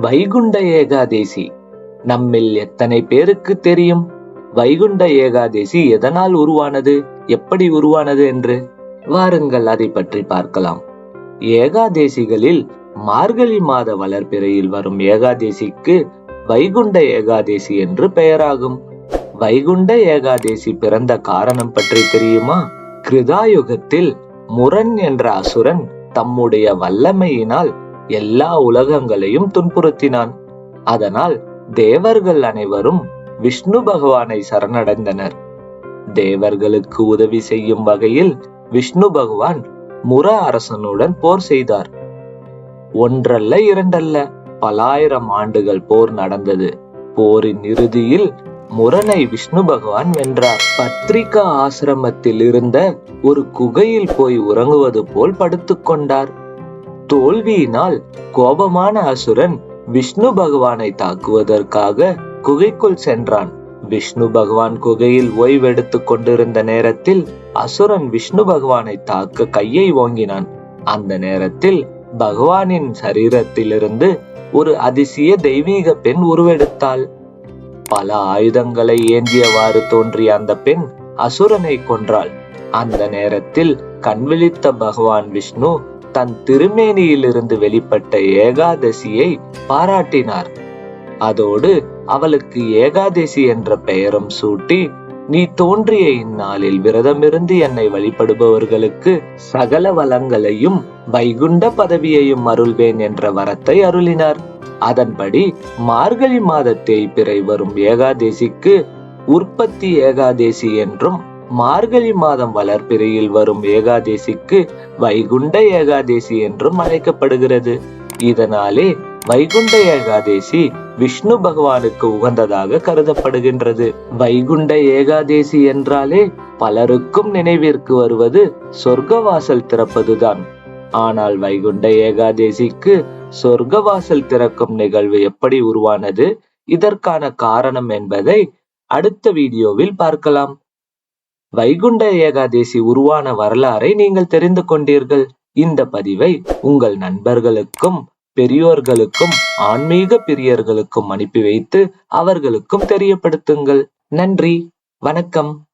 வைகுண்ட ஏகாதேசி. நம்மில் எத்தனை பேருக்கு தெரியும்? வைகுண்ட ஏகாதேசி எதனால் உருவானது? எப்படி உருவானது என்று? வாருங்கள் அதை பற்றி பார்க்கலாம். ஏகாதேசிகளில் மார்கழி மாத வளர்பிறையில் வரும் ஏகாதேசிக்கு வைகுண்ட ஏகாதேசி என்று பெயராகும். வைகுண்ட ஏகாதேசி பிறந்த காரணம் பற்றி தெரியுமா? கிருதாயுகத்தில் முரண் என்ற அசுரன் தம்முடைய வல்லமையினால் எல்லா உலகங்களையும் துன்புறுத்தினான். அதனால் தேவர்கள் அனைவரும் விஷ்ணு பகவானை சரணடைந்தனர். தேவர்களுக்கு உதவி செய்யும் வகையில் விஷ்ணு பகவான் முர அரசனுடன் போர் செய்தார். ஒன்றல்ல இரண்டல்ல பலாயிரம் ஆண்டுகள் போர் நடந்தது. போரின் இறுதியில் முரனை விஷ்ணு பகவான் வென்றார். பத்ரிகா ஆசிரமத்தில் இருந்த ஒரு குகையில் போய் உறங்குவது போல் படுத்துக் கொண்டார். தோல்வியினால் கோபமான அசுரன் விஷ்ணு பகவானை தாக்குவதற்காக குகைக்குள் சென்றான். விஷ்ணு பகவான் குகையில் ஓய்வெடுத்து கொண்டிருந்த நேரத்தில் அசுரன் விஷ்ணு பகவானை தாக்க கையை ஓங்கினான். அந்த நேரத்தில் பகவானின் சரீரத்திலிருந்து ஒரு அதிசய தெய்வீக பெண் உருவெடுத்தாள். பல ஆயுதங்களை ஏந்தியவாறு தோன்றிய அந்த பெண் அசுரனை கொன்றாள். அந்த நேரத்தில் கண்விழித்த பகவான் விஷ்ணு தன் திருமேனியிலிருந்து வெளிப்பட்ட ஏகாதசியை பாராட்டினார். அதோடு அவளுக்கு ஏகாதசி என்ற பெயரும் சூட்டி நீ தோன்றிய இந்நாளில் விரதமிருந்து என்னை வழிபடுபவர்களுக்கு சகல வளங்களையும் வைகுண்ட பதவியையும் அருள்வேன் என்ற வரத்தை அருளினார். அதன்படி மார்கழி மாத தேய்பிறை வரும் ஏகாதேசிக்கு உற்பத்தி ஏகாதேசி என்றும் மார்கழி மாதம் வளர்பிறையில் வரும் ஏகாதேசிக்கு வைகுண்ட ஏகாதேசி என்றும் அழைக்கப்படுகிறது. இதனாலே வைகுண்ட ஏகாதேசி விஷ்ணு பகவானுக்கு உகந்ததாக கருதப்படுகின்றது. வைகுண்ட ஏகாதேசி என்றாலே பலருக்கும் நினைவிற்கு வருவது சொர்க்கவாசல் திறப்பதுதான். ஆனால் வைகுண்ட ஏகாதேசிக்கு சொர்க்கவாசல் திறக்கும் நிகழ்வு எப்படி உருவானது? இதற்கான காரணம் என்பதை அடுத்த வீடியோவில் பார்க்கலாம். வைகுண்ட ஏகாதேசி உருவான வரலாறை நீங்கள் தெரிந்து கொண்டீர்கள். இந்த பதிவை உங்கள் நண்பர்களுக்கும் பெரியோர்களுக்கும் ஆன்மீக பிரியர்களுக்கும் அனுப்பி வைத்து அவர்களுக்கும் தெரியப்படுத்துங்கள். நன்றி வணக்கம்.